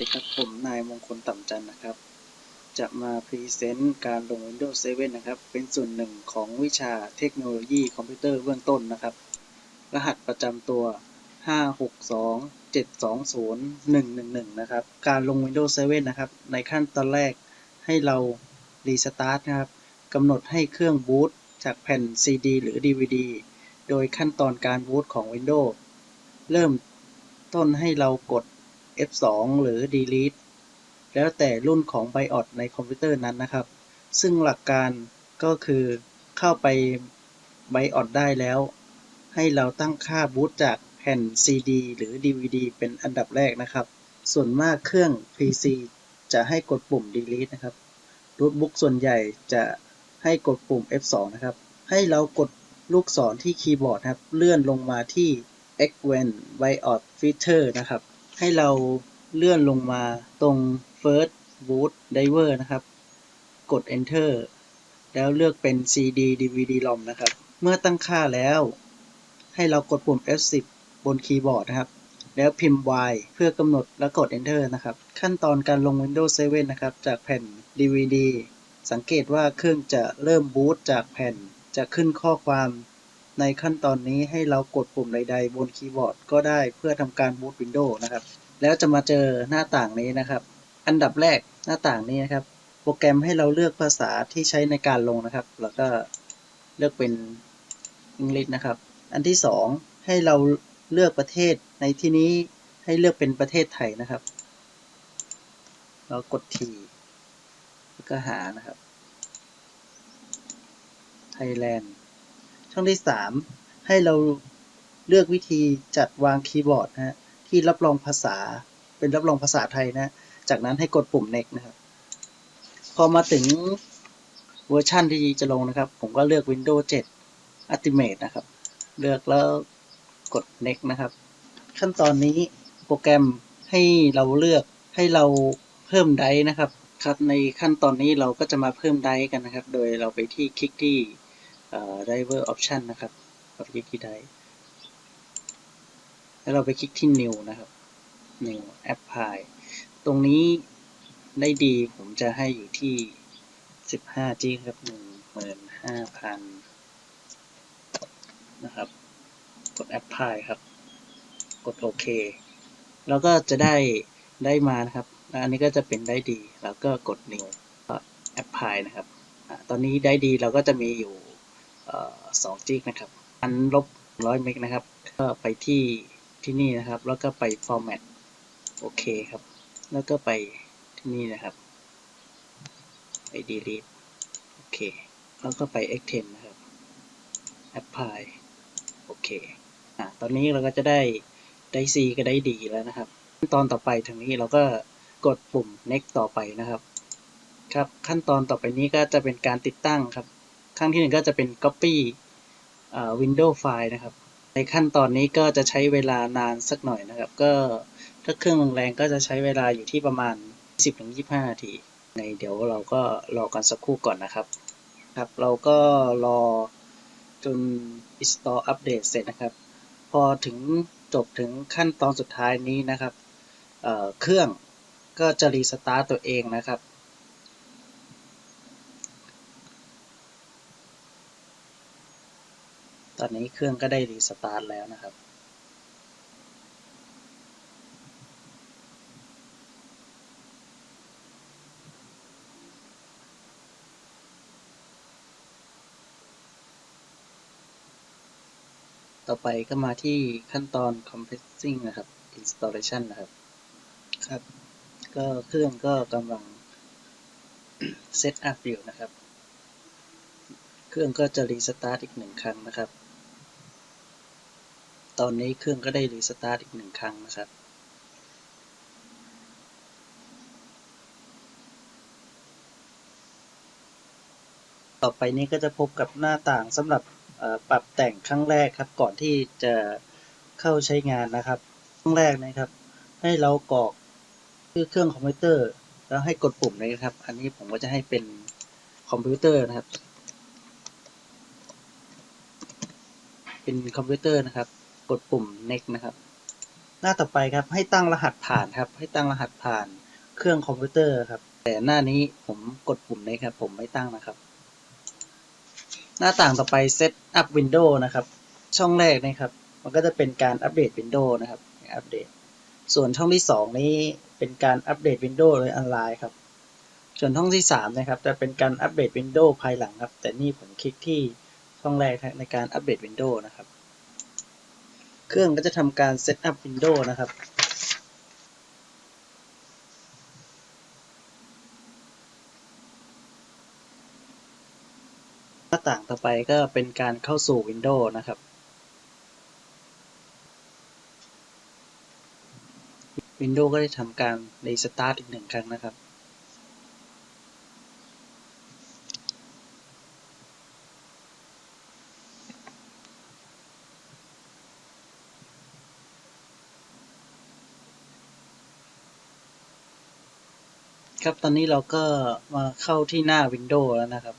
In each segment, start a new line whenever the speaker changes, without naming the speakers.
สวัสดีครับผมนายมงคลต่ำจันนะครับ จะมาพรีเซนต์การลง Windows 7 นะครับ เป็นส่วนหนึ่งของวิชาเทคโนโลยีคอมพิวเตอร์เบื้องต้นนะครับ รหัสประจำตัว 562720111 นะครับ การลง Windows 7 นะครับ ในขั้นตอนแรกให้เรารีสตาร์ทนะครับกำหนดให้เครื่องบูตจากแผ่น CD หรือ DVD โดยขั้นตอนการบูตของ Windows เริ่มต้นให้เรากด F2 หรือ delete แล้วแต่รุ่นของ BIOS ในคอมพิวเตอร์นั้นนะครับ ซึ่งหลักการก็คือเข้าไป BIOS ได้แล้ว ให้เราตั้งค่าบูตจากแผ่น CD หรือ DVD เป็นอันดับแรกนะครับ ส่วนมากเครื่อง PC จะให้กดปุ่ม delete นะครับโน้ตบุ๊กส่วนใหญ่จะให้กดปุ่ม F2 นะครับ ให้เรากดลูกศรที่คีย์บอร์ดครับ เลื่อนลงมาที่ Xwen BIOS Feature นะครับ ให้เราเลื่อนลงมาตรง First Boot Driver นะครับ กด Enter แล้วเลือกเป็น CD DVD ROM นะครับ เมื่อตั้งค่าแล้ว ให้เรากดปุ่ม F10 บนคีย์บอร์ดนะครับ แล้วพิมพ์ Y เพื่อกำหนดแล้วกด Enter นะครับ ขั้นตอนการลง Windows 7 นะครับ จากแผ่น DVD สังเกตว่าเครื่องจะเริ่มบูตจากแผ่น จะขึ้นข้อความ ในขั้นตอนนี้ให้เรากดปุ่มใด ๆ บนคีย์บอร์ดก็ได้เพื่อทำการบูต Windows นะครับ แล้วจะมาเจอหน้าต่างนี้นะครับ อันดับแรกหน้าต่างนี้นะครับ โปรแกรมให้เราเลือกภาษาที่ใช้ในการลงนะครับ แล้วก็เลือกเป็นอังกฤษนะครับ อันที่สองให้เราเลือกประเทศในที่นี้ให้เลือกเป็นประเทศไทยนะครับแล้วกดทีแล้วก็หานะครับ ไทยแลนด์ ช่องที่สามให้เราเลือกวิธีจัดวางคีย์บอร์ดนะฮะที่รับรองภาษาเป็นรับรองภาษาไทยนะ จากนั้นให้กดปุ่ม next นะครับ พอมาถึงเวอร์ชันที่จะลงนะครับ ผมก็เลือก Windows 7 Ultimate นะครับ เลือกแล้วกด next นะครับ ขั้นตอนนี้โปรแกรมให้เราเลือกให้เราเพิ่มไดนะครับ ครับในขั้นตอนนี้เราก็จะมาเพิ่มไดกันนะครับ โดยเราไปที่คลิกที่ driver option นะครับเราคลิกที่ไดร์แล้วเราไปคลิกที่ new นะครับ new apply ตรงนี้ได้ดีผมจะให้อยู่ที่ 15 G ครับ15,000 นะครับ กด apply ครับ กดโอเค แล้วก็จะได้ได้มานะครับ อันนี้ก็จะเป็นได้ดี แล้วก็กด new apply นะครับ ตอนนี้ได้ดีเราก็จะมีอยู่ สองจิกนะครับอันลบร้อยเมกนะครับ ก็ไปที่ที่นี่นะครับ แล้วก็ไป format โอเคครับ แล้วก็ไปที่นี่นะครับ ไป delete โอเค แล้วก็ไป extend นะครับ apply โอเค อะตอนนี้เราก็จะได้ได้ C ก็ได้ D แล้วนะครับขั้นตอนต่อไปทางนี้เราก็กดปุ่ม next ต่อไปนะครับ ครับ ขั้นตอนต่อไปนี้ก็จะเป็นการติดตั้งครับ ขั้นที่หนึ่งก็จะเป็น copy window file นะครับ ในขั้นตอนนี้ก็จะใช้เวลานานสักหน่อยนะครับ ก็ถ้าเครื่องแรงก็จะใช้เวลาอยู่ที่ประมาณ 10-25 นาที ในเดี๋ยวเราก็รอกันสักครู่ก่อนนะครับ ครับ เราก็รอจน install update เสร็จนะครับ พอถึงจบถึงขั้นตอนสุดท้ายนี้นะครับเเครื่องก็จะรีสตาร์ตตัวเองนะครับ ตอนนี้เครื่องก็ได้รีสตาร์ทแล้วนะครับ ต่อไปก็มาที่ขั้นตอน compressing นะครับ installation นะครับ ครับ ก็เครื่องก็กำลัง set up อยู่นะครับ เครื่องก็จะรีสตาร์ทอีกหนึ่งครั้งนะครับ ตอนนี้เครื่องก็ได้รีสตาร์ทอีกหนึ่งครั้งนะครับ ต่อไปนี้ก็จะพบกับหน้าต่างสำหรับปรับแต่งครั้งแรกครับ ก่อนที่จะเข้าใช้งานนะครับครั้งแรกนะครับ ให้เรากรอกชื่อเครื่องคอมพิวเตอร์ แล้วให้กดปุ่มนี้ครับ อันนี้ผมก็จะให้เป็นคอมพิวเตอร์นะครับ เป็นคอมพิวเตอร์นะครับ กดปุ่ม next นะครับ หน้าต่อไปครับให้ตั้งรหัสผ่านครับ ให้ตั้งรหัสผ่านเครื่องคอมพิวเตอร์ครับ แต่หน้านี้ผมกดปุ่มนี้ครับ ผมไม่ตั้งนะครับ หน้าต่างต่อไป Set up Windows นะครับ ช่องแรกนะครับ มันก็จะเป็นการอัปเดต Windows นะครับอัปเดต ส่วนช่องที่ 2 นี้เป็นการอัปเดต Windows โดยออนไลน์ครับส่วนช่องที่3นะครับจะเป็นการอัปเดต Windows ภายหลังครับ แต่นี่ผมคลิกที่ช่องแรกในการอัปเดต Windows นะครับ เครื่องก็จะทำการ Set up Windows นะครับ หน้าต่างต่อไปก็เป็นการเข้าสู่ Windows นะครับ Windows ก็ได้ทำการ Restart อีกหนึ่งครั้งนะครับ ครับตอนนี้เราก็มาเข้าที่หน้า Windows แล้วนะครับ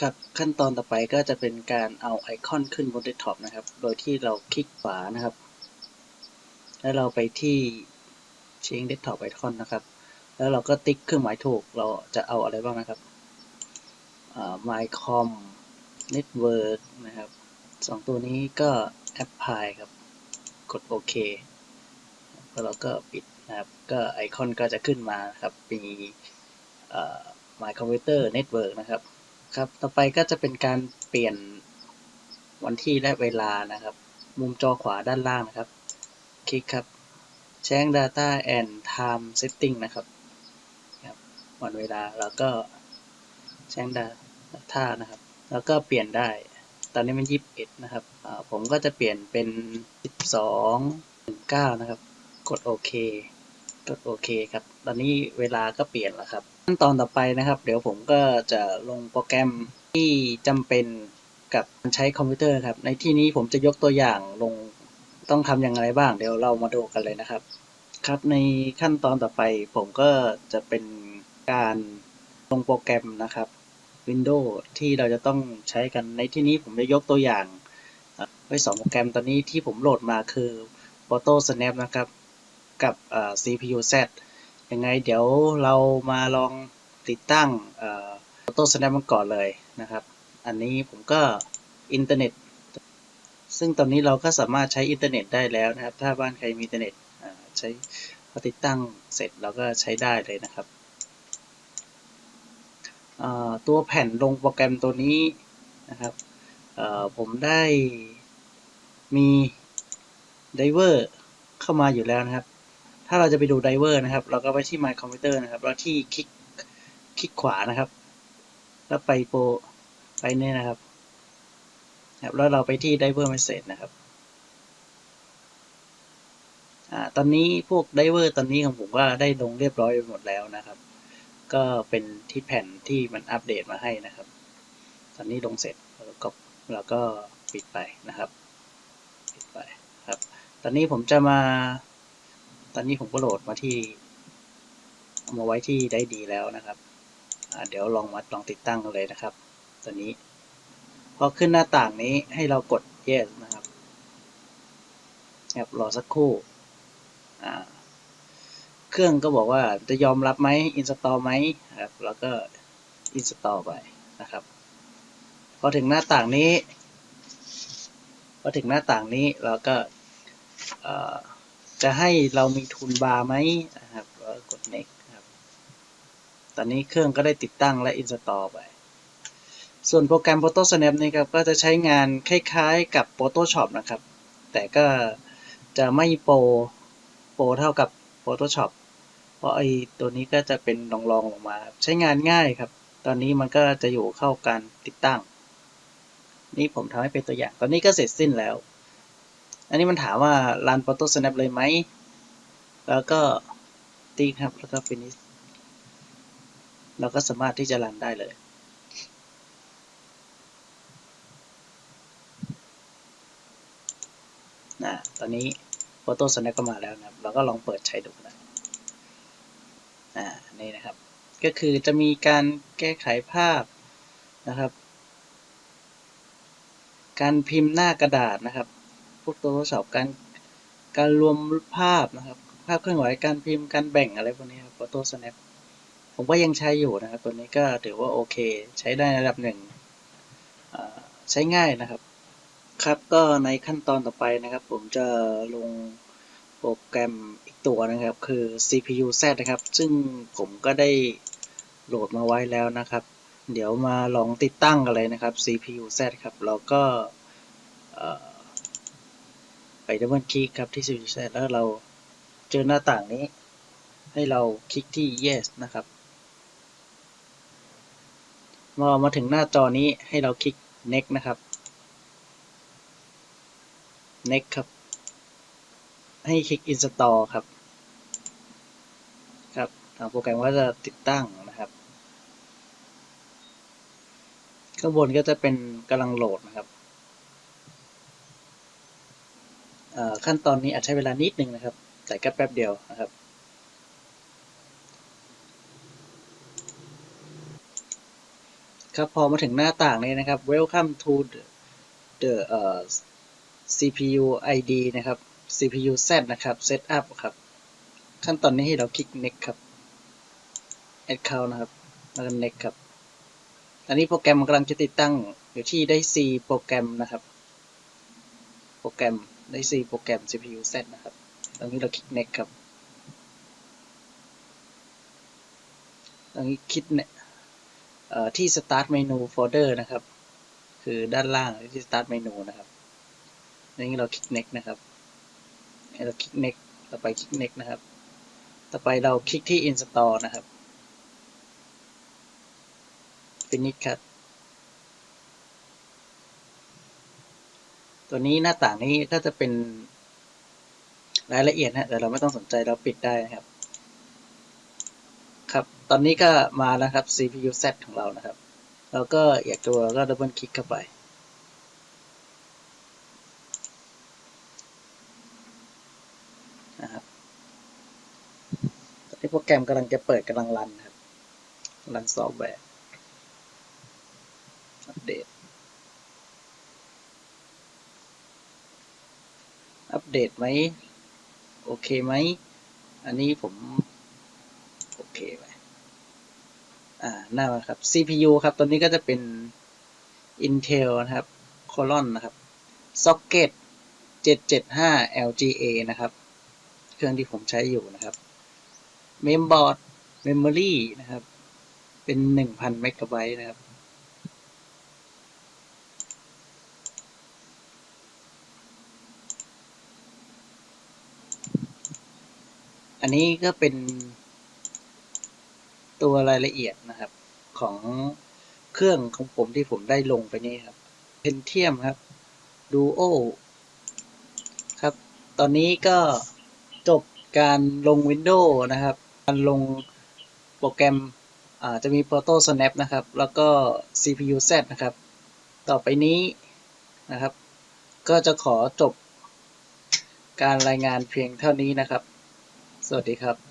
ครับขั้นตอนต่อไปก็จะเป็นการเอาไอคอนขึ้นบนเดสก์ท็อปนะครับ โดยที่เราคลิกขวานะครับ แล้วเราไปที่ Change Desktop Icon นะครับ แล้วเราก็ติ๊กเครื่องหมายถูกเราจะเอาอะไรบ้างนะครับ mycom network นะครับสองตัวนี้ก็ apply ครับ กดโอเคแล้วเราก็ปิด นะครับ ก็ไอคอนก็จะขึ้นมาครับมี my computer network นะครับครับ ต่อไปก็จะเป็นการเปลี่ยนวันที่และเวลานะครับ มุมจอขวาด้านล่างนะครับ คลิกครับ Change Data and Time Setting นะครับครับวันเวลาแล้วก็ Change Data นะครับ แล้วก็เปลี่ยนได้ ตอนนี้มัน21นะครับ ผมก็จะเปลี่ยนเป็น 12 19 นะครับ กดโอเค กดโอเคครับ ตอนนี้เวลาก็เปลี่ยนแล้วครับ ขั้นตอนต่อไปนะครับ เดี๋ยวผมก็จะลงโปรแกรมที่จำเป็นกับการใช้คอมพิวเตอร์ครับ ในที่นี้ผมจะยกตัวอย่างลงต้องทำอย่างไรบ้าง เดี๋ยวเรามาดูกันเลยนะครับ ครับในขั้นตอนต่อไปผมก็จะเป็นการลงโปรแกรมนะครับ Windows ที่เราจะต้องใช้กันในที่นี้ผมจะยกตัวอย่างไว้สองโปรแกรมตอนนี้ที่ผมโหลดมาคือ Photo Snap นะครับ กับ CPU Z ยังไงเดี๋ยวเรามาลองติดตั้ง Photo Snap มันก่อนเลยนะครับ อันนี้ผมก็อินเทอร์เน็ต ซึ่งตอนนี้เราก็สามารถใช้อินเทอร์เน็ตได้แล้วนะครับ ถ้าบ้านใครมีอินเทอร์เน็ตใช้พอติดตั้งเสร็จเราก็ใช้ได้เลยนะครับ ตัวแผ่นลงโปรแกรมตัวนี้นะครับผมได้มีไดเวอร์เข้ามาอยู่แล้วนะครับ ถ้าเราจะไปดูไดเวอร์นะครับ เราก็ไปที่ My Computer นะครับแล้วที่คลิกคลิกขวานะครับ แล้วไปโปรไปเนี่ยนะครับครับแล้วเราไปที่ Diver Message นะครับอ่าตอนนี้พวก Diver ตอนนี้ของผมก็ได้ลงเรียบร้อยหมดแล้วนะครับ ก็เป็นที่แผ่นที่มันอัปเดตมาให้นะครับ ตอนนี้ลงเสร็จแล้วก็แล้วก็ปิดไปนะครับ ปิดไปครับ ตอนนี้ผมจะมา ตอนนี้ผมก็โหลดมาที่เอามาไว้ที่ได้ดีแล้วนะครับ เดี๋ยวลองมาลองติดตั้งกันเลยนะครับตอนนี้ พอขึ้นหน้าต่างนี้ให้เรากด yes นะครับครับรอสักครู่ เครื่องก็บอกว่าจะยอมรับไหม install ไหมครับ แล้วก็ install ไปนะครับ พอถึงหน้าต่างนี้ พอถึงหน้าต่างนี้เราก็ จะให้เรามีทุนบาร์ไหมนะครับกด next ครับ ตอนนี้เครื่องก็ได้ติดตั้งและ install ไป ส่วนโปรแกรม Photo Snap นี่ครับก็จะใช้งานคล้ายๆกับ Photoshop นะครับ แต่ก็จะไม่โปรโปรเท่ากับ Photoshop เพราะไอตัวนี้ก็จะเป็นรองๆลงมา ใช้งานง่ายครับ ตอนนี้มันก็จะอยู่เข้าการติดตั้ง นี่ผมทำให้เป็นตัวอย่าง ตอนนี้ก็เสร็จสิ้นแล้ว อันนี้มันถามว่ารัน Photo Snap เลยไหม แล้วก็ติ๊กครับ แล้วก็ finish เราก็สามารถที่จะรันได้เลยนะตอนนี้ Photo Snap ก็มาแล้วนะครับ เราก็ลองเปิดใช้ดูนะอ่านี่นะครับ ก็คือจะมีการแก้ไขภาพนะครับ การพิมพ์หน้ากระดาษนะครับ พวก Photoshop การการรวมภาพนะครับ ภาพเคลื่อนไหวการพิมพ์การแบ่งอะไรพวกนี้ครับ Photo Snap ผมก็ยังใช้อยู่นะครับ ตัวนี้ก็ถือว่าโอเค ใช้ได้ระดับหนึ่งใช้ง่ายนะครับ ครับก็ในขั้นตอนต่อไปนะครับ ผมจะลงโปรแกรมอีกตัวนะครับ คือ CPU Z นะครับ ซึ่งผมก็ได้โหลดมาไว้แล้วนะครับ เดี๋ยวมาลองติดตั้งกันเลยนะครับ CPU Z ครับเราก็เอ่อ ดับเบิลคลิกครับที่ CPU Z แล้วเราเจอหน้าต่างนี้ ให้เราคลิกที่ yes นะครับพอมาถึงหน้าจอนี้ให้เราคลิก next นะครับ next ครับ ให้คลิก install ครับ ครับ ทางโปรแกรมก็จะติดตั้งนะครับข้างบนก็จะเป็นกำลังโหลดนะครับเอ่อ ขั้นตอนนี้อาจใช้เวลานิดนึงนะครับ แต่ก็แป๊บเดียวนะครับครับพอมาถึงหน้าต่างนี้นะครับ Welcome to the, the uh, CPU ID นะครับ CPU Z นะครับ Setup ครับ ขั้นตอนนี้ให้เราคลิก Next ครับ Account นะครับแล้วก็ Next ครับ อันนี้โปรแกรมกำลังจะติดตั้งอยู่ที่ได้ C โปรแกรมนะครับ โปรแกรม ได้ C โปรแกรม CPU Z นะครับ ตรงนี้เราคลิก Next ครับ ตรงนี้คลิกเนี่ยเอ่อที่ Start Menu Folder นะครับ คือด้านล่างที่ Start Menu นะครับ ตรงนี้เราคลิก Next นะครับ เราคลิก next ต่อไปคลิก next นะครับ ต่อไปเราคลิกที่ install นะครับ finish ครับ ตัวนี้หน้าต่างนี้ก็จะเป็นรายละเอียดนะแต่เราไม่ต้องสนใจเราปิดได้นะครับ ครับ ตอนนี้ก็มาแล้วครับ CPU Z ของเรานะครับ เราก็อยากตัวก็ดับเบิลคลิกเข้าไป นะครับตอนนี้โปรแกรมกำลังจะเปิดกำลังรันครับรันซอฟต์แวร์ อัปเดต อัป เดตไหมโอเคไหม อันนี้ผม โอเคไหมอ่าหน้ามาครับ CPU ครับ ตัวนี้ก็จะเป็น Intel นะครับ Colon นะครับ Socket 775 LGA นะครับ เครื่องที่ผมใช้อยู่นะครับ Mainboard Memory นะครับ เป็น 1,000เมกะไบต์นะครับ อันนี้ก็เป็นตัวรายละเอียดนะครับของเครื่องของผมที่ผมได้ลงไปนี่ครับ Pentium ครับ Duo ครับ ตอนนี้ก็จบการลง Windows นะครับ การลงโปรแกรมจะมี Photo Snap นะครับ แล้วก็ CPU Z นะครับ ต่อไปนี้นะครับ ก็จะขอจบการรายงานเพียงเท่านี้นะครับ สวัสดีครับ